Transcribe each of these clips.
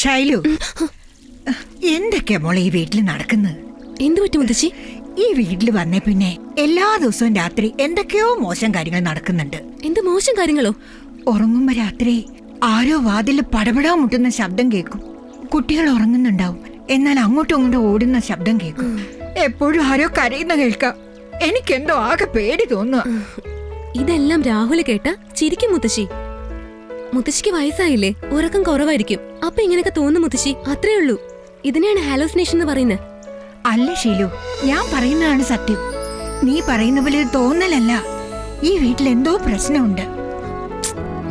ശൈലു എന്തൊക്കെയാ മോളെ ഈ വീട്ടിൽ നടക്കുന്നത്? എന്ത് പറ്റും മുത്തശ്ശി? ഈ വീട്ടിൽ വന്നേ പിന്നെ എല്ലാ ദിവസവും രാത്രി എന്തൊക്കെയോ മോശം കാര്യങ്ങൾ നടക്കുന്നുണ്ട്. എന്ത് മോശം കാര്യങ്ങളോ? ഉറങ്ങുമ്പോ രാത്രി ആരോ വാതിൽ പടപടാ മുട്ടുന്ന ശബ്ദം കേൾക്കും. കുട്ടികൾ ഉറങ്ങുന്നുണ്ടാവും. എന്നാൽ അങ്ങോട്ടും ഇങ്ങോട്ടും ഓടുന്ന ശബ്ദം കേൾക്കും. എപ്പോഴും ആരോ കരയുന്ന കേൾക്കാം. എനിക്കെന്തോ ആകെ പേടി തോന്നുക ഇതെല്ലാം രാഹുൽ കേട്ട ചിരിക്കും മുത്തശ്ശി. മുത്തശ്ശിക്ക് വയസ്സായില്ലേ? ഉറക്കം കുറവായിരിക്കും. അപ്പൊ ഇങ്ങനെയൊക്കെ തോന്നും മുത്തശ്ശി. അത്രേ ഉള്ളൂ. ഇതിനെയാണ് ഹാലോസിനേഷൻ എന്ന് പറയുന്നത് അല്ല ഷീലു. ഞാൻ പറയുന്നതാണ് സത്യം. നീ പറയുന്ന പോലെ ഒരു തോന്നലല്ല. ഈ വീട്ടിൽ എന്തോ പ്രശ്നമുണ്ട്.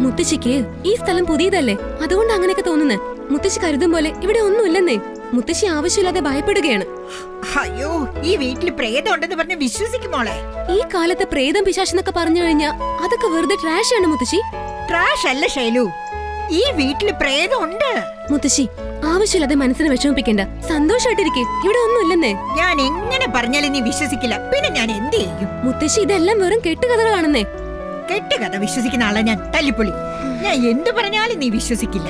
മുത്തശ്ശിക്ക് ഈ സ്ഥലം പുതിയതല്ലേ? അതുകൊണ്ട് അങ്ങനെയൊക്കെ തോന്നുന്നത് മുത്തശ്ശി കരുതും പോലെ ഇവിടെ ഒന്നുമില്ലെന്നേ. മുത്തശ്ശി ആവശ്യമില്ലാതെ ഭയപ്പെടുകയാണ്. അയ്യോ ഈ വീട്ടിൽ പ്രേതം ഉണ്ടെന്ന് പറഞ്ഞ് വിശ്വസിക്കുമോളെ ഈ കാലത്തെ പ്രേതം പിശാശെന്നൊക്കെ പറഞ്ഞു കഴിഞ്ഞാ അതൊക്കെ വെറുതെ ട്രാഷ് ആണ് മുത്തശ്ശി. ട്രാഷ് അല്ല ശൈലു. ഈ വീട്ടിൽ പ്രേതമുണ്ട്. മുത്തശ്ശി ആവശ്യമില്ലാതെ മനസ്സിനെ വിഷമിപ്പിക്കണ്ട. സന്തോഷമായിട്ടിരിക്കെ ഇവിടെ ഒന്നും ഇല്ലെന്നേ. ഞാൻ എങ്ങനെ പറഞ്ഞാലും നീ വിശ്വസിക്കില്ല. പിന്നെ ഞാൻ എന്ത് ചെയ്യും? മുത്തശ്ശി ഇതെല്ലാം വെറും കെട്ടുകഥകളാണെന്നേ. കെട്ടുകഥ വിശ്വസിക്കുന്ന ആളെ ഞാൻ തല്ലിപ്പൊളി. ഞാൻ എന്ത് പറഞ്ഞാലും നീ വിശ്വസിക്കില്ല.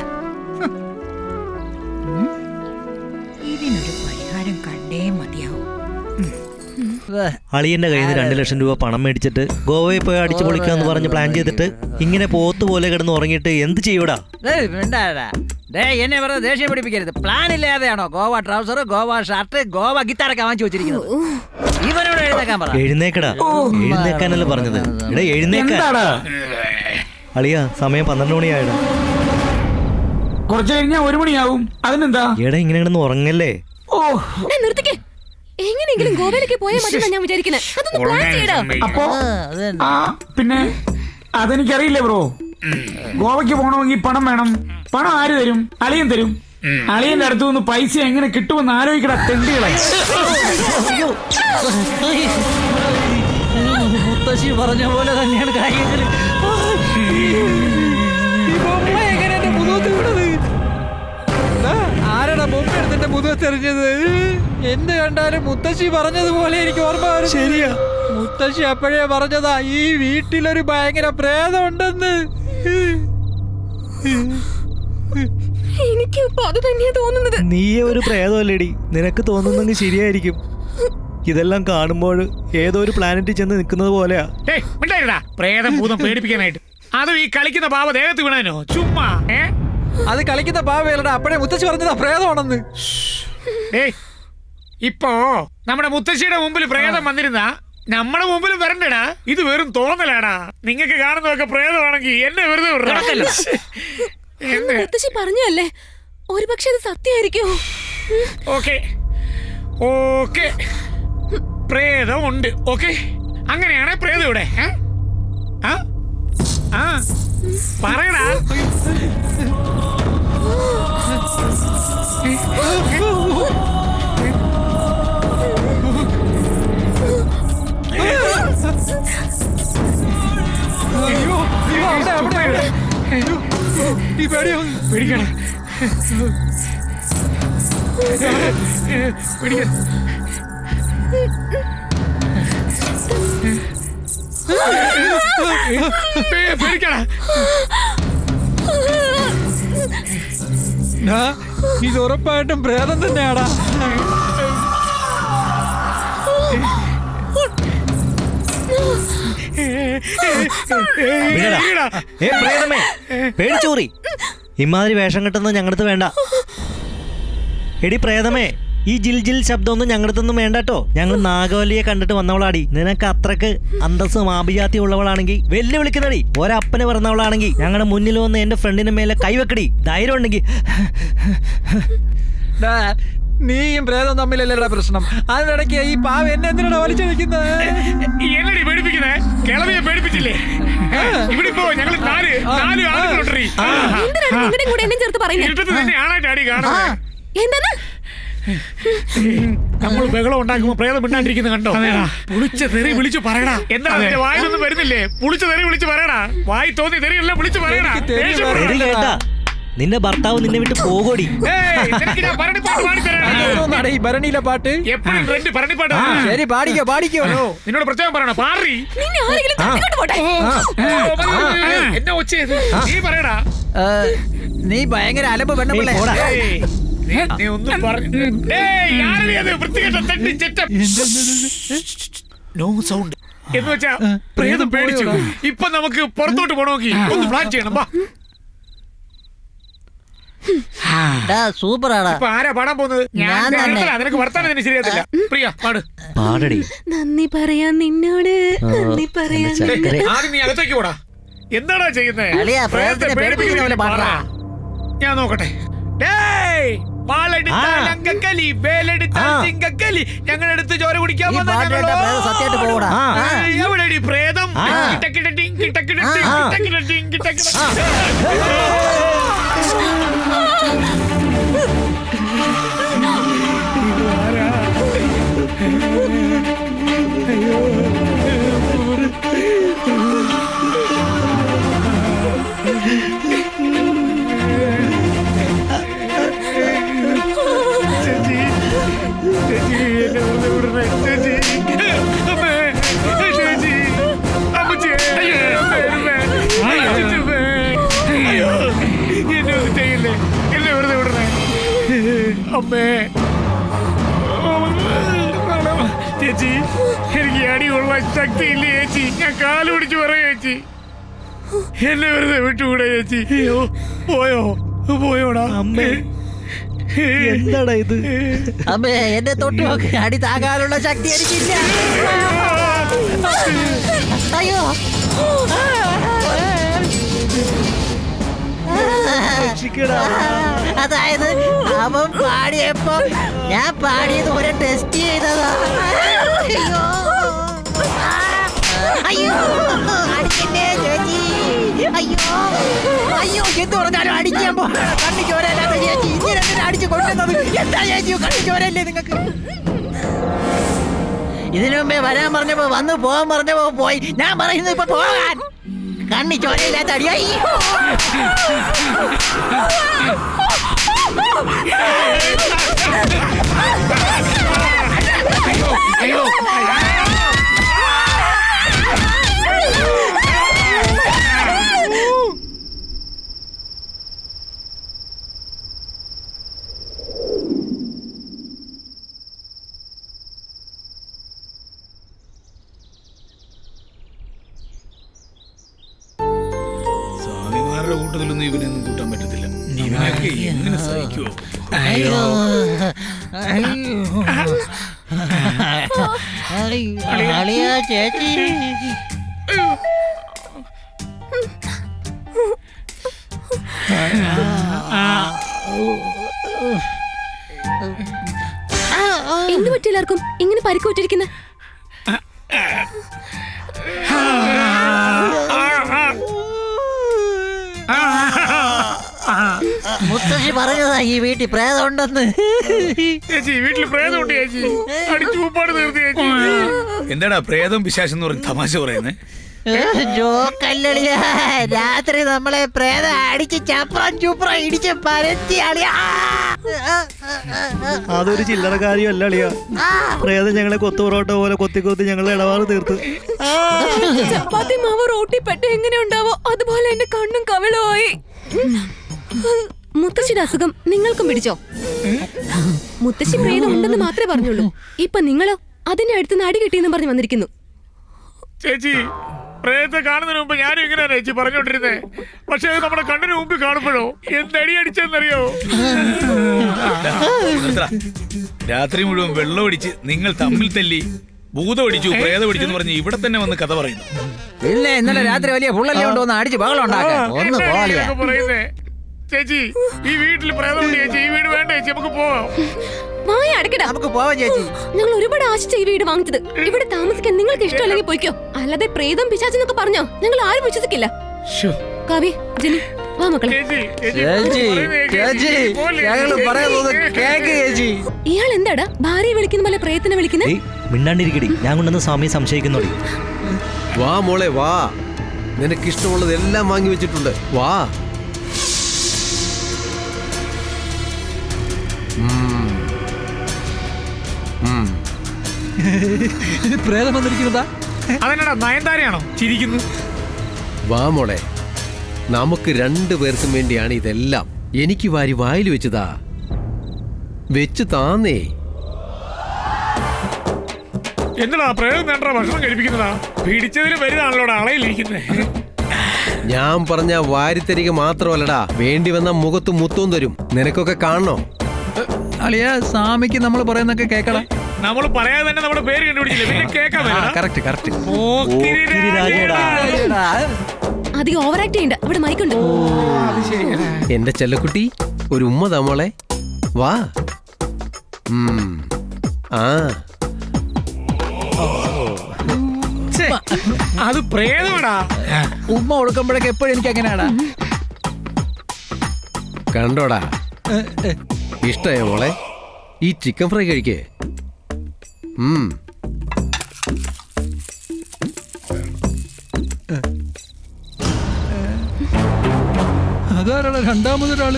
ഇതിനൊരു പരിഹാരം കണ്ടേ മതിയാവും. അളിയന്റെ കയ്യിൽ നിന്ന് രണ്ട് ലക്ഷം രൂപ പണം മേടിച്ചിട്ട് ഗോവയിൽ പോയി അടിച്ചു പൊളിക്കാന്ന് പറഞ്ഞ് പ്ലാൻ ചെയ്തിട്ട് ഇങ്ങനെ പോത്ത് പോലെ കിടന്ന് ഉറങ്ങിയിട്ട് എന്ത് ചെയ്യൂടാ. ഡേയ്, എന്നെ പറഞ്ഞ ദേഷ്യം പിടിപ്പിക്കരുത്. പ്ലാൻ ഇല്ലാതെയാണോ ഗോവ ട്രൗസർ ഗോവ ഷർട്ട് ഗോവ ഗിത്താറൊക്കെ വാങ്ങിച്ചു വെച്ചിരിക്കുന്നത്? ഇവനോട് എഴുന്നേക്കാൻ പറ. എഴുന്നേക്കടാ. എഴുന്നേക്കാനല്ല പറഞ്ഞത്. എടാ എഴുന്നേക്ക. എന്താടാ? അളിയ സമയം പന്ത്രണ്ട് മണിയായടാ. കുറച്ച് കഴിഞ്ഞാ ഒരു മണിയാവും. അതിനെന്താ? എടാ ഇങ്ങനെ കിടന്ന് ഉറങ്ങല്ലേ? ഓ. ഡാ, നിർത്തിക്കേ. എങ്ങനെയെങ്കിലും ഗോവയിലേക്ക് പോയാൽ മതി ഞാൻ വിചാരിക്കുന്നത് അതൊന്ന് പ്ലാൻ ചെയ്യടാ. അപ്പോ ആ, പിന്നെ അതെനിക്കറിയില്ലേ ബ്രോ? ഗോവയ്ക്ക് പോകണമെങ്കിൽ പണം വേണം. പണം ആര് തരും? അളിയൻ തരും. അളിയന്റെ അടുത്തു നിന്ന് പൈസ എങ്ങനെ കിട്ടുമെന്ന് ആലോചിക്കട തെണ്ടികളെ. മുത്തശ്ശി പറഞ്ഞ പോലെ തന്നെയാണ് കാര്യങ്ങൾ മുതുവത്തെറിഞ്ഞത് എന്ത് കണ്ടാലും മുത്തശ്ശി പറഞ്ഞതുപോലെ എനിക്ക് ഓർമ്മ വരും ശരിയാ. മുത്തശ്ശി അപ്പോഴേ പറഞ്ഞതാ ഈ വീട്ടിലൊരു ഭയങ്കര പ്രേതം ഉണ്ടെന്ന് എനിക്ക് അത് തന്നെയാ തോന്നുന്നത്. നീയെ ഒരു പ്രേതമല്ലേടി. നിനക്ക് തോന്നുന്നെങ്കിൽ ശരിയായിരിക്കും. ഇതെല്ലാം കാണുമ്പോൾ ഏതോ ഒരു പ്ലാനറ്റിൽ ചെന്ന് നിൽക്കുന്നത് പോലെയാ. പ്രേതം ഭൂതം പേടിപ്പിക്കാനായിട്ട്. അതും ഈ കളിക്കുന്ന പാവ ദേഹത്ത് വീണനോ? ചുമ്മാ ഏ? അത് കളിക്കുന്ന പാവയല്ലടാ അപ്പഴേ മുത്തശ്ശി പറഞ്ഞതാ പ്രേതമാണെന്ന്. ഇപ്പോ നമ്മുടെ മുത്തശ്ശിയുടെ മുമ്പിൽ പ്രേതം വന്നിരുന്ന നമ്മുടെ മുമ്പിൽ വരണ്ടടാ. ഇത് വെറും തോന്നലാടാ നിങ്ങൾക്ക് കാണുന്നതൊക്കെ പ്രേതമാണെങ്കിൽ എന്നെ വെറുതെ വിടടാ. അന്ന് മുത്തശ്ശി പറഞ്ഞല്ലേ ഒരുപക്ഷെ അത് സത്യമായിരിക്കും. ഓക്കെ. ഓക്കെ. പ്രേതം ഉണ്ട് ഓക്കെ. അങ്ങനെയാണ് പ്രേതം ഇവിടെ. ഏ? ആ? ആ പറയടാ അയ്യോ, അയ്യോ, അവിടെ, അവിടെ, അവിടെ. അയ്യോ, ഈ പേടിയോ പിടിക്കണം പിടിക്കണം പേ- പേടിക്കടാ. ഇത് ഉറപ്പായിട്ടും പ്രേതം തന്നെയാടാ. പ്രേതമേ പേടിച്ചോറി. ഇമാതിരി വേഷം കെട്ടുന്നത് ഞങ്ങളടുത്ത് വേണ്ട. എടി പ്രേതമേ. ഈ ജിൽ ജിൽ ശബ്ദമൊന്നും ഞങ്ങളടുത്തൊന്നും വേണ്ടട്ടോ. ഞങ്ങൾ നാഗവല്ലിയെ കണ്ടിട്ട് വന്നവളാടി. നിനക്ക് അത്രയ്ക്ക് അന്തസ് മാപിജാതി ഉള്ളവളാണെങ്കിൽ വെല്ലുവിളിക്കുന്നടി. ഒരപ്പനെ പറഞ്ഞവളാണെങ്കിൽ ഞങ്ങളുടെ മുന്നിൽ വന്ന് എന്റെ ഫ്രണ്ടിന്റെ മേലെ കൈവെക്കടി. ധൈര്യം ഉണ്ടെങ്കിൽ നീയും പ്രേതം തമ്മിലല്ലേടാ പ്രശ്നം? അതിനിടയ്ക്ക് ഈ പാവ എന്നെ എന്നടി പേടിപ്പിക്കുന്നേ? കിളവിയെ പേടിപ്പിച്ചില്ലേ? ഇവിടെ പോ ഞങ്ങൾ നാല് നാല് ആളുകളുണ്ടീ എന്തിനാണ് നിങ്ങളുടെ കൂടെ എന്നെ ചേർത്ത് പറയുന്നത് ഇരുട്ടത്ത് തന്നെ കാണുന്നത് എന്താണ്? നമ്മൾ ബഹളം ഉണ്ടാക്കുമ്പോ പ്രേതം മിണ്ടാണ്ടിരിക്കുന്നത് കണ്ടോ പുളിച്ച തെറി വിളിച്ചു പറയടാ എന്താ നിന്റെ വായിലൊന്നും വരുന്നില്ലേ പുളിച്ച തെറി വിളിച്ചു പറയടാ വായി തോന്നി തെറിയല്ല വിളിച്ചു പറയടാ നിന്റെ ഭർത്താവ് നിന്നെ വിട്ട് പോകോടി ഈ ഭരണിയിലെ പാട്ട് എപ്പോഴും രണ്ട് ഭരണിപ്പാട്ട് ശരി പാടിക്കോ പാടിക്കോ നിന്നോട് പ്രത്യേകം പറയണ പാറി നിന്നെ. എന്നെ ഒച്ചയത് നീ പറയടാ നീ ഭയങ്കര അലമ്പ് പെണ്ണുപിള്ളേ പോടാ. നീ- ഒന്നും പറഞ്ഞു ഏയ്, ആരെടി അത്? വൃത്തികെട്ട തെണ്ടി ചെറ്റ. നോ സൗണ്ട് എന്ന് വെച്ചാ പ്രേതം പേടിച്ചു. ഇപ്പൊ നമുക്ക് പുറത്തോട്ട് പോണോക്കി ഒന്ന് പ്ലാൻ ചെയ്യണം വാ. സൂപ്പറാടാ. ഇപ്പൊ ആരാ പാടാൻ പോകുന്നത്? ഞാൻ. നിനക്ക് വർത്താനം തന്നെ ശരിയാത്തില്ല പ്രിയ പാട്. പാടടി. നന്ദി പറയാൻ നിന്നോട് നന്ദി പറയാൻ ആദ്യം നീ അകത്തേക്ക് പോടാ. എന്താടാ ചെയ്യുന്നേ? അളിയാ, പ്രേതത്തിനെ പാടടാ. ഞാൻ നോക്കട്ടെ. വാളെടുത്താൽ. അങ്കക്കലി വേലെടുത്താൽ. സിങ്കക്കലി ഞങ്ങളെടുത്ത് ചോര കുടിക്കാൻ വന്ന പ്രേതം സത്യമായിട്ട് പോകൂടാ. എവിടെടി പ്രേതം ആ. കിട്ടക്കിട ടിങ് കിട്ടക്കിട അമ്മേ. ചേച്ചി എനിക്ക് അടിയുള്ള ശക്തിയില്ല ചേച്ചി. ഞാൻ കാൽ പിടിച്ച് പറയാം ചേച്ചി. എന്നെ വെറുതെ വിട്ടുകൂടെ ചേച്ചി? അയ്യോ. പോയോ? പോയോടാ. അമ്മേ. എന്താടാ ഇത്? അമ്മേ എന്നെ തൊട്ട് നോക്ക്. അടി താങ്ങാനുള്ള ശക്തി എനിക്കില്ല. അയ്യോ. അതായത് അവൻ പാടിയപ്പോ ഞാൻ പാടിയത് ഒരു ടെസ്റ്റ് ചെയ്തതാ. അയ്യോ. അയ്യോ. അടിക്കല്ലേ ചേച്ചി. അയ്യോ. അയ്യോ എന്ത് പറഞ്ഞാലും അടിക്കാൻ പോ കണ്ണി ചോരല്ലാതെ ചേച്ചി. ഇങ്ങനെ എന്തിനാ അടിച്ചു കൊണ്ടുവന്നത് എന്താ ചേച്ചി? കണ്ണി ചോരല്ലേ നിങ്ങൾക്ക് ഇതിനു മുമ്പേ വരാൻ പറഞ്ഞപ്പോ വന്ന് പോകാൻ പറഞ്ഞപ്പോ പോയി. ഞാൻ പറയുന്നു ഇപ്പൊ പോകാൻ. കണ്ണി ചോരയില്ലാത്ത അടി അയ്യോ സ്വാമിമാരുടെ സഹിക്കുവോ അയ്യോ. അളിയാ. ചേച്ചി. എന്ത് പറ്റി എല്ലാവർക്കും ഇങ്ങനെ പരിക്കുപറ്റിരിക്കുന്ന മുത്തശ്ശി പറഞ്ഞതാ ഈ വീട്ടിൽ പ്രേതം ഉണ്ടെന്ന് ചേച്ചി വീട്ടിൽ പ്രേതമുണ്ട് ചേച്ചി. അടിച്ചു ഉപ്പാട് തീർത്ത് ചേച്ചി. എന്താടാ പ്രേതം പിശാശം എന്ന് പറഞ്ഞ് തമാശ പറയുന്നേ? ജോക്കല്ലളിയ രാത്രി നമ്മളെ പ്രേതം അടിച്ച് ചപ്രം ചുപ്രം ഇടിച്ച് പരത്തി അളിയാ. അതൊരു ചില്ലറ കാര്യമല്ല അളിയ. പ്രേതം ഞങ്ങളെ കൊത്തു പൊറോട്ട പോലെ കൊത്തി കൊത്തി ഞങ്ങളെ ഇടപാട് തീർത്ത്. ചപ്പാത്തി മാവ് റോട്ടി പെട്ട എങ്ങനെ ഉണ്ടാവോ അതുപോലെ എന്റെ കണ്ണും കവിളുമായി മുത്തശ്ശിയുടെ അസുഖം നിങ്ങൾക്കും പിടിച്ചോ? മുത്തശ്ശി പ്രേതം ഉണ്ടെന്ന് മാത്രമേ പറഞ്ഞുള്ളൂ. ഇപ്പൊ നിങ്ങളോ അതിന്റെ അടുത്ത് നടി കിട്ടിയെന്ന് പറഞ്ഞു വന്നിരിക്കുന്നു. ചേച്ചി പ്രേതത്തെ കാണുന്നതിന് മുമ്പ് ഞാനും ഇങ്ങനെയാണ് ചേച്ചി പറഞ്ഞോണ്ടിരുന്നേ പക്ഷെ അത് നമ്മുടെ കണ്ണിന് മുമ്പ് കാണുമ്പോഴോ? എന്തടി അടിച്ചെന്നറിയോ രാത്രി മുഴുവൻ വെള്ളം അടിച്ച് നിങ്ങൾ തമ്മിൽ തല്ലി ഭൂതം അടിച്ചു പ്രേതം അടിച്ചു പറഞ്ഞ് ഇവിടെ തന്നെ വന്ന് കഥ പറയുന്നു. പിന്നെ ഇന്നലെ രാത്രി വലിയ പുള്ളല്ലേ കൊണ്ടുവന്ന് അടിച്ച് ബഹളം ഉണ്ടാക്കാൻ? ഒന്ന് പോളിയാ ചേച്ചി ഈ വീട്ടിൽ പ്രേതമുണ്ട് ചേച്ചി. ഈ വീട് വേണ്ട ചേച്ചി നമുക്ക് പോവാം. വായ അടക്കട. നമുക്ക് പോവാം ചേച്ചി. ഞങ്ങൾ ഒരുപാട് ആശിച്ച ഈ വീട് വാങ്ങിച്ചത്. ഇവിടെ താമസിക്കാൻ നിങ്ങൾക്ക് ഇഷ്ടമല്ലെങ്കിൽ പോയിക്കോ. അല്ലാതെ പ്രേതം പിശാചെന്നൊക്കെ പറഞ്ഞോ? ഞങ്ങൾ ആരും വിശ്വസിക്കില്ല. കവി ജനി വാ മക്കളെ. ചേച്ചി ചേച്ചി ചേച്ചി ചേച്ചി പോലെ ഞങ്ങൾ. പറയുന്നത് കേക്ക് ചേച്ചി. ഇയാൾ എന്താടാ? ഭാര്യയെ വിളിക്കുന്ന പോലെ പ്രേതത്തിനെ വിളിക്കുന്നത് മിണ്ടാണ്ടിരിക്കടി. ഞാൻ കൊണ്ടുവന്ന സ്വാമിയെ സംശയിക്കുന്നോടി. വാ മോളെ വാ. നിനക്ക് ഇഷ്ടമുള്ളത് എല്ലാം വാങ്ങി വെച്ചിട്ടുണ്ട്. വാ. പ്രേതം വന്നിരിക്കുന്നതാ. അതെന്നടാ നയൻതാരയാണോ? ചിരിക്കുന്നു. വാ മോളെ. നമുക്ക് രണ്ടു പേർക്കും വേണ്ടിയാണ് ഇതെല്ലാം. എനിക്ക് വാരി വായിൽ വെച്ചതാ. വെച്ച് താന്നേ. എന്നടാ പ്രേതം വേണ്ട ഭക്ഷണം കഴിപ്പിക്കുന്നതാ? പിടിച്ചതിന് വലുതാണല്ലോടാ അളയിലിരിക്കുന്നേ. ഞാൻ പറഞ്ഞ വാരിത്തരിക മാത്രമല്ലടാ. വേണ്ടി വന്ന മുഖത്ത് മുത്തവും തരും. നിനക്കൊക്കെ കാണണോ? അളിയ സ്വാമിക്ക് നമ്മൾ പറയുന്നൊക്കെ കേക്കടാ. നമ്മൾ പറയാതെ തന്നെ നമ്മുടെ പേര് കണ്ടുപിടിച്ചില്ലേ? പിന്നെ കേൾക്കാൻ കറക്റ്റ് കറക്റ്റ്. അധികം ഓവർ ആക്ട് ചെയ്യണ്ട. ഇവിടെ മൈക്കുണ്ട് എന്റെ ചെല്ലക്കുട്ടി ഒരു ഉമ്മ തമോളെ വാ. ആ. അത് പ്രേതമാടാ. ഉമ്മ കൊടുക്കുമ്പോഴൊക്കെ എപ്പോഴും എനിക്ക് അങ്ങനെയാടാ. കണ്ടോടാ. ഇഷ്ടയോ മോളെ? ഈ ചിക്കൻ ഫ്രൈ കഴിക്കേ? ഉം. അതാരാൾ രണ്ടാമതൊരാൾ?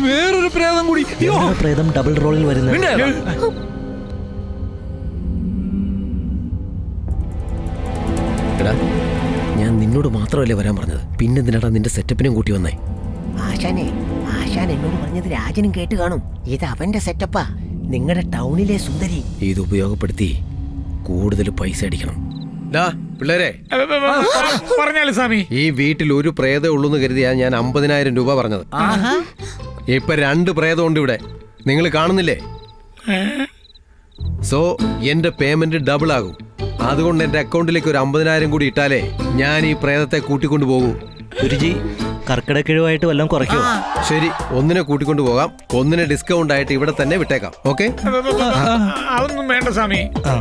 വേറൊരു പ്രേതം കൂടി. പ്രേതം? ഡബിൾ റോളിൽ വരുന്നത്. ഞാൻ നിന്നോട് മാത്രമല്ലേ വരാൻ പറഞ്ഞത്. പിന്നെന്തിനാടാ നിന്റെ സെറ്റപ്പിനും കൂട്ടി വന്നേ? ആശാനെ ആശാൻ എന്നോട് പറഞ്ഞത് രാജനും കേട്ട് കാണും. ഇത് അവന്റെ സെറ്റപ്പാ നിങ്ങളുടെ ടൗണിലെ സുന്ദരി. ഇത് ഉപയോഗപ്പെടുത്തി കൂടുതൽ പൈസ അടിക്കണം. ഡാ പിള്ളേരെ. പറഞ്ഞാലും സ്വാമി. ഈ വീട്ടിൽ ഒരു പ്രേതം ഉള്ളൂന്ന് കരുതിയാ ഞാൻ അമ്പതിനായിരം രൂപ പറഞ്ഞത്. ഇപ്പൊ രണ്ട് പ്രേതം ഉണ്ട് ഇവിടെ. നിങ്ങൾ കാണുന്നില്ലേ? സോ എന്റെ പേയ്മെന്റ് ഡബിൾ ആകും. അതുകൊണ്ട് എന്റെ അക്കൗണ്ടിലേക്ക് ഒരു അമ്പതിനായിരം കൂടി ഇട്ടാലേ ഞാൻ ഈ പ്രേതത്തെ കൂട്ടിക്കൊണ്ടു പോകൂ. ഗുരുജി കർക്കിടക്കിഴവായിട്ട് വല്ലതും കുറയ്ക്കോ ശരി ഒന്നിനെ കൂട്ടിക്കൊണ്ടു പോകാം. ഒന്നിനെ ഡിസ്കൗണ്ട് ആയിട്ട് ഇവിടെ തന്നെ വിട്ടേക്കാം. ഓക്കെ? അതൊന്നും വേണ്ട സ്വാമി. ആ.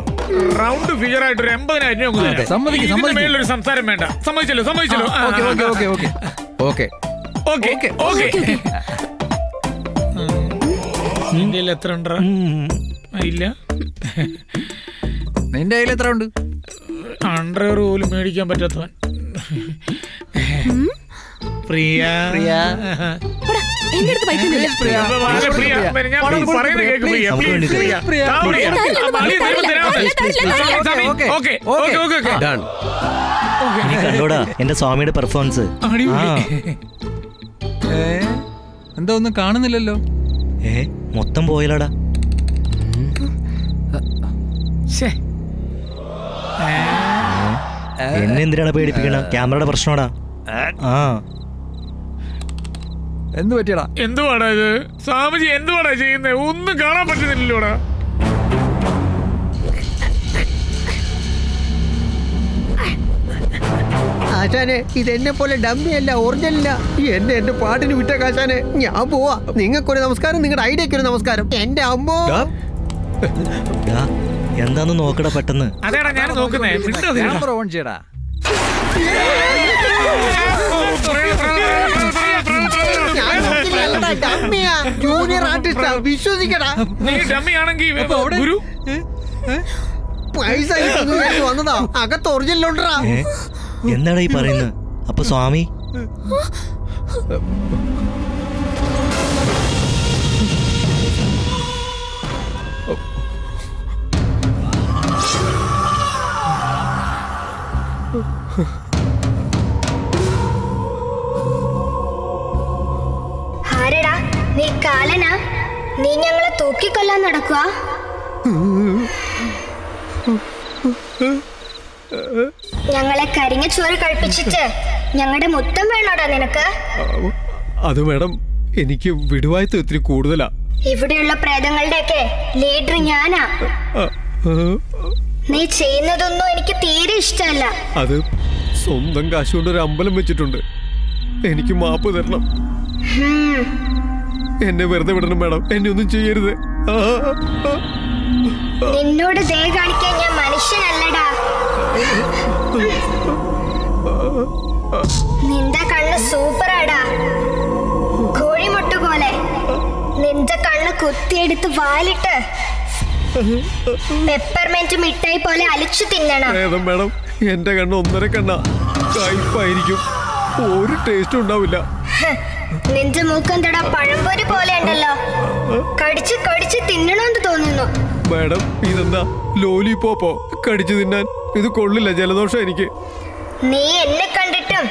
റൗണ്ട് ഫിഗർ ആയിട്ട് ഒരു എൺപതിനായിരം. സംസാരം വേണ്ട. സമ്മതിച്ചല്ലോ സമ്മതിച്ചല്ലോ. Okay okay okay okay okay okay. Okay. നിന്റെ കയ്യിൽ എത്ര ഉണ്ടാ ഇല്ല. നിന്റെ കയ്യിൽ എത്ര ഉണ്ട്? അണ്ടർവെയർ പോലും മേടിക്കാൻ പറ്റാത്തവൻ. പ്രിയ. പ്രിയ. എന്റെ അടുത്ത് പൈസ ഒന്നുമില്ല. ഡൺ. ഇനി കണ്ടോടാ എന്റെ സ്വാമിയുടെ പെർഫോമൻസ്. ഏ എന്താ ഒന്നും കാണുന്നില്ലല്ലോ? ഏ മൊത്തം പോയലടാ. എന്നെ എന്തിനാണ് പേടിപ്പിക്കണ? ക്യാമറയുടെ പ്രശ്നമാടാ. ആ. എന്ത് പറ്റിയടാ? എന്തുവാടാ ഇത്? സ്വാമിജി എന്തുവാടാ ചെയ്യുന്നത് ഒന്നും കാണാൻ പറ്റുന്നില്ലല്ലോടാ. ആശാനെ ഇത് എന്നെ പോലെ ഡമ്മിയല്ല ഒറിജിനല്ല എന്നെ എന്റെ പാട്ടിന് വിട്ട കാശാനെ. ഞാൻ പോവാ. നിങ്ങൾക്കൊരു നമസ്കാരം നിങ്ങളുടെ ഐഡിയക്ക് ഒരു നമസ്കാരം. എന്റെ അമ്മോ. എന്താന്ന് നോക്കടാ പെട്ടെന്ന്. അതേടാ ഞാൻ നോക്കുന്നേ. ക്യാമറ ഓൺ ചെയ്യടാ. നോക്കില്ലല്ലോടാ, ഡമ്മിയാ. ജൂനിയർ ആർട്ടിസ്റ്റാ വിശ്വസിക്കടാ. നീ ഡമ്മി ആണെങ്കിൽ ഗുരു? പൈസ കിട്ടുന്നു കരുതി വന്നതാ. അകത്ത് ഒറിജിനൽ ഉണ്ടടാ. ഏ? എന്താടാ ഈ പറയുന്നത്? അപ്പൊ സ്വാമി? ആരെടാ നീ കാലനാ? നീ ഞങ്ങളെ തൂക്കിക്കൊല്ലാൻ നടക്കുക ഞങ്ങളെ കരിഞ്ഞ ചോറ് കഴിപ്പിച്ചിട്ട് ഞങ്ങളുടെ മുത്തം വേണോടാ നിനക്ക്? അത് വേണം എനിക്ക് വിടുവായത്ത് ഒത്തിരി കൂടുതലാ. ഇവിടെയുള്ള പ്രേതങ്ങളുടെയൊക്കെ ലീഡർ ഞാനാ. നീ ചെയ്യുന്നതൊന്നും എനിക്ക് തീരെ ഇഷ്ടമല്ല. അത് സ്വന്തം കാശുകൊണ്ട് ഒരു അമ്പലം വെച്ചിട്ടുണ്ട്. എനിക്ക് മാപ്പ് തരണം. എന്നെ വെറുതെ വിടണം മാഡം. എന്നെ ഒന്നും ചെയ്യരുത്. എന്നോട്. നിന്നോട് ദയ കാണിക്കാൻ ഞാൻ മനുഷ്യനല്ലടാ. നിന്റെ കണ്ണ് സൂപ്പറാടാ. കോഴിമുട്ട പോലെ നിന്റെ കണ്ണ് കുത്തിയെടുത്ത് വാലിട്ട് പെപ്പർമെന്റ് മിഠായി പോലെ അലിച്ചു തിന്നണം. പ്രേതം മേഡം? എന്റെ കണ്ണ് ഒന്നര കണ്ണ. കയ്പായിരിക്കും. ഒരു ടേസ്റ്റും ഉണ്ടാവില്ല. നിന്റെ മൂക്കെന്തടാ? പഴംപൊരി പോലെ ഉണ്ടല്ലോ കടിച്ച് കടിച്ച് തിന്നണമെന്ന് തോന്നുന്നു. മാഡം ഇതെന്താ? ലോലിപോപ്പോ. കടിച്ചു തിന്നാൻ ഇത് കൊള്ളില്ല. ജലദോഷം എനിക്ക്. നീ എന്നെ കണ്ടിട്ടും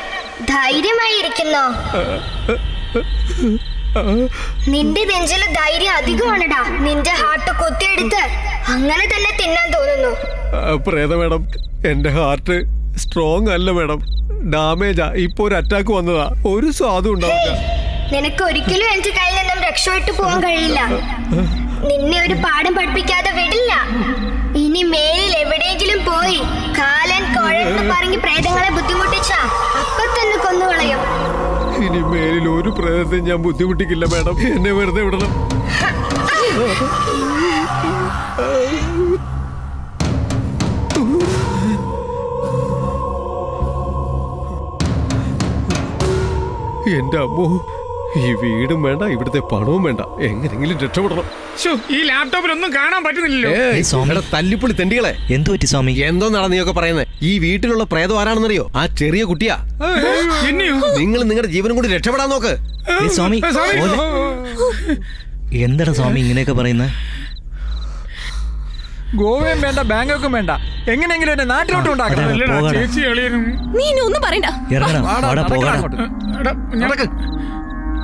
ധൈര്യമായിരിക്കുന്നോ? നിന്റെ നെഞ്ചിൽ ധൈര്യം അധികമാണടാ. നിന്റെ ഹാർട്ട് കൊത്തിയെടുത്ത് അങ്ങനെ തന്നെ തിന്നാൻ തോന്നുന്നു. പ്രേത മാഡം എന്റെ ഹാർട്ട് സ്ട്രോങ് അല്ല മേഡം. ഡാമേജാ ഇപ്പൊ ഒരു അറ്റാക്ക് വന്നതാ. ഒരു സ്വാദും ഉണ്ടാവില്ല. നിനക്ക് ഒരിക്കലും എന്റെ കയ്യിൽ നിന്നും രക്ഷപ്പെട്ടു പോകാൻ കഴിയില്ല. നിന്നെ ഒരു പാഠം പഠിപ്പിക്കാതെ വിടില്ല. ഇനി മേലിൽ എവിടെയെങ്കിലും പോയി കാലൻ കുഴന്ന് പറഞ്ഞ് പ്രേതങ്ങളെ ബുദ്ധിമുട്ടിച്ചാ അപ്പൊ തന്നെ കൊന്നുകളയും. ഇനി മേലിൽ ഒരു പ്രേതത്തെ ഞാൻ ബുദ്ധിമുട്ടിക്കില്ല മേഡം. എന്നെ വെറുതെ വിടണം. എന്റെ അമ്മോ ഈ വീടും വേണ്ട ഇവിടുത്തെ പണവും വേണ്ട. എങ്ങനെങ്കിലും രക്ഷപ്പെടണം. ശ്ശോ, ഈ ലാപ്ടോപ്പിൽ ഒന്നും കാണാൻ പറ്റുന്നില്ലല്ലോ. തല്ലിപ്പൊളി തെണ്ടികളെ. എന്തു പറ്റി സ്വാമി? എന്തോന്നാണ് നീയൊക്കെ പറയുന്നത് ഈ വീട്ടിലുള്ള പ്രേതം ആരാണെന്നറിയോ? ആ ചെറിയ കുട്ടിയാ. എന്നെയോ നിങ്ങൾ നിങ്ങളുടെ ജീവനും കൂടി രക്ഷപ്പെടാൻ നോക്ക്. സ്വാമി. എന്താണ് സ്വാമി. ഇങ്ങനെയൊക്കെ പറയുന്നത് ഗോവയും വേണ്ട ബാങ്കോക്കും വേണ്ട. എങ്ങനെയെങ്കിലും എന്റെ നാട്ടിലോട്ട് ഉണ്ടാക്കണം ചേച്ചി നീ ഇനി ഒന്നും പറയണ്ട. ഇറങ്ങണം വാടാ, അവിടെ നടക്കണം പോകണം അങ്ങോട്ട്. എടാ, ഞാൻ-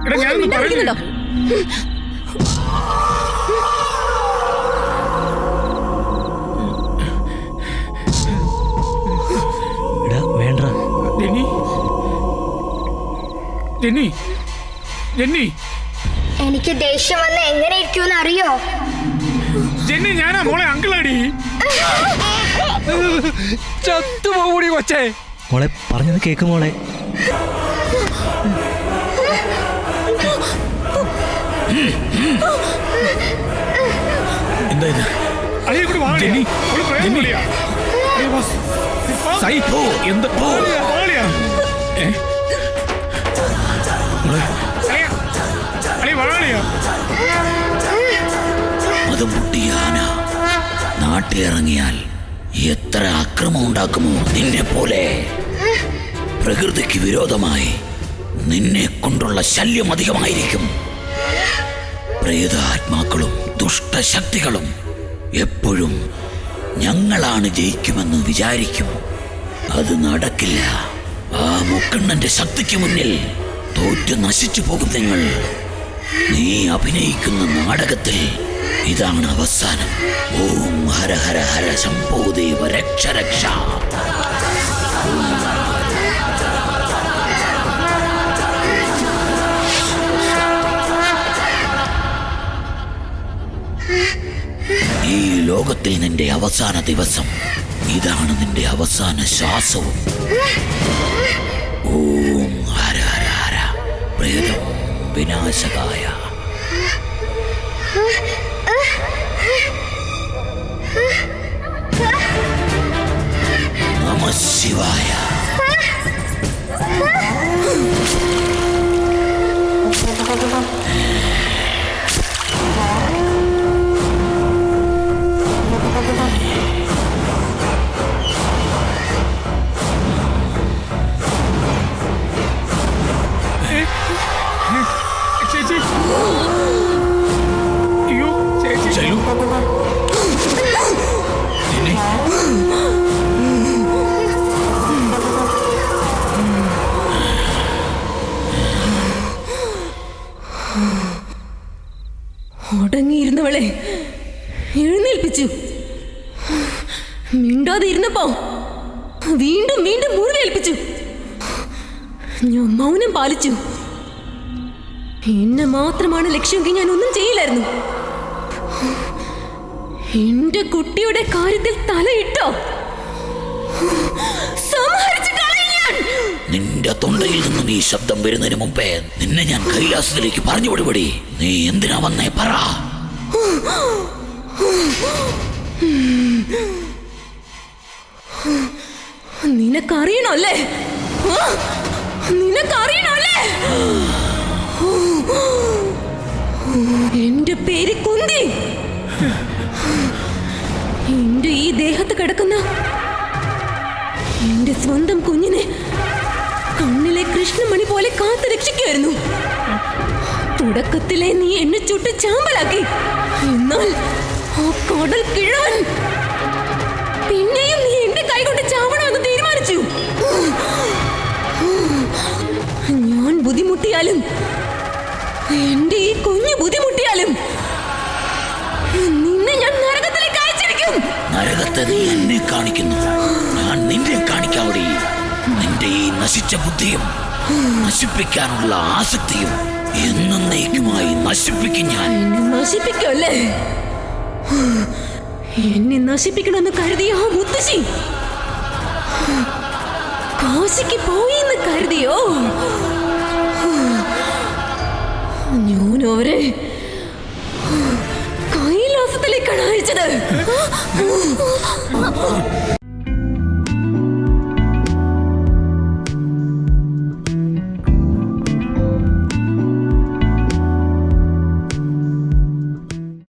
എടാ, ഞാനൊന്ന് മിണ്ടാതിരിക്കുന്നുണ്ടോ? പറയുന്നു എടാ വേണ്ട ജെന്നി ജെന്നി ജെന്നി എനിക്ക് ദേഷ്യം വന്ന് എങ്ങനെ ഇരിക്കുമെന്ന് അറിയോ? ജെന്നി ഞാനാ മോളെ അങ്കിളടി ചത്തുപോകൂടി കൊച്ചേ മോളെ പറഞ്ഞത് കേക്ക് മോളെ എന്താ ഇത് അളിയെ കൂടി വാളിയാ ജെന്നി, അവൾ പ്രേതം ജെന്നി. വിളിയാ. അളിയ, വാ. സൈ പോ എന്ത് പോ വാളിയാ, വാളിയാ. ഏ? മോളെ, അളിയ, അളിയ, വാളിയാ. അത് മുട്ടിയാന നാട്ടിലിറങ്ങിയാൽ എത്ര അക്രമം ഉണ്ടാക്കുമോ നിന്നെ പോലെ? പ്രകൃതിക്ക് വിരോധമായി നിന്നെ കൊണ്ടുള്ള ശല്യം അധികമായിരിക്കും. പ്രേതാത്മാക്കളും ദുഷ്ടശക്തികളും എപ്പോഴും ഞങ്ങളാണ് ജയിക്കുമെന്ന് വിചാരിക്കും. അത് നടക്കില്ല. ആ മുക്കണ്ണന്റെ ശക്തിക്ക് മുന്നിൽ തോറ്റു നശിച്ചു പോകും നിങ്ങൾ. നീ അഭിനയിക്കുന്ന നാടകത്തിൽ ഇതാണ് അവസാനം. ഓം ഹര ഹര ഹര ശംഭോദേവ രക്ഷ രക്ഷ. ഈ ലോകത്തിൽ നിന്റെ അവസാന ദിവസം. ഇതാണ് നിന്റെ അവസാന ശ്വാസവും ഓം ഹര ഹര ഹര. പ്രേതം വിനാശകായ. నమ శివాయ മിണ്ടാതെ ഇരുന്നപ്പോ വീണ്ടും വീണ്ടും മുറിവേൽപ്പിച്ചു. ഞാൻ മൗനം പാലിച്ചു. എന്നെ മാത്രമാണ് ലക്ഷ്യമെങ്കിൽ ഞാൻ ഒന്നും ചെയ്യില്ലായിരുന്നു. എന്റെ കുട്ടിയുടെ കാര്യത്തിൽ തലയിട്ടോ? നിന്റെ തൊണ്ടയിൽ നിന്നും ഈ ശബ്ദം വരുന്നതിന് മുമ്പേ നിന്നെ ഞാൻ കൈലാസത്തിലേക്ക് പറഞ്ഞു വിടുപടി നീ എന്തിനാ വന്നേ പറ. നിനക്കറിയണല്ലേ? നിനക്കറിയണല്ലേ എന്റെ പേര് കുന്തി. എന്റെ ഈ ദേഹത്ത് കിടക്കുന്ന എന്റെ സ്വന്തം കുഞ്ഞിനെ കണ്ണിലെ കൃഷ്ണമണി പോലെ കാത്തു രക്ഷിക്കുമായിരുന്നു തുടക്കത്തിലെ നീ എന്നെ ചുട്ട് ചാമ്പലാക്കി. എന്നാൽ ആ കടൽ കിഴവൻ ബുദ്ധിമുട്ടിയാലും എന്റെ ഈ കുഞ്ഞു ബുദ്ധിമുട്ടിയാലും നിന്നെ ഞാൻ നരകത്തിലേക്ക് അയച്ചിരിക്കും. നരകത്തെ നീ എന്നെ കാണിക്കുന്നു. ഞാൻ നിന്നെ കാണിക്കാവിടെ. നിന്റെ ഈ നശിച്ച ബുദ്ധിയും നശിപ്പിക്കാനുള്ള ആസക്തിയും എന്നേക്കുമായി നശിപ്പിക്കും ഞാൻ. നശിപ്പിക്കല്ലേ എന്നെ നശിപ്പിക്കണമെന്ന് കരുതിയോ മുത്തശ്ശി. കാശിക്ക് പോയി എന്ന് കരുതിയോ? ഞാൻ അവരെ കൈലാസത്തിലേക്കാണ് അയച്ചത്.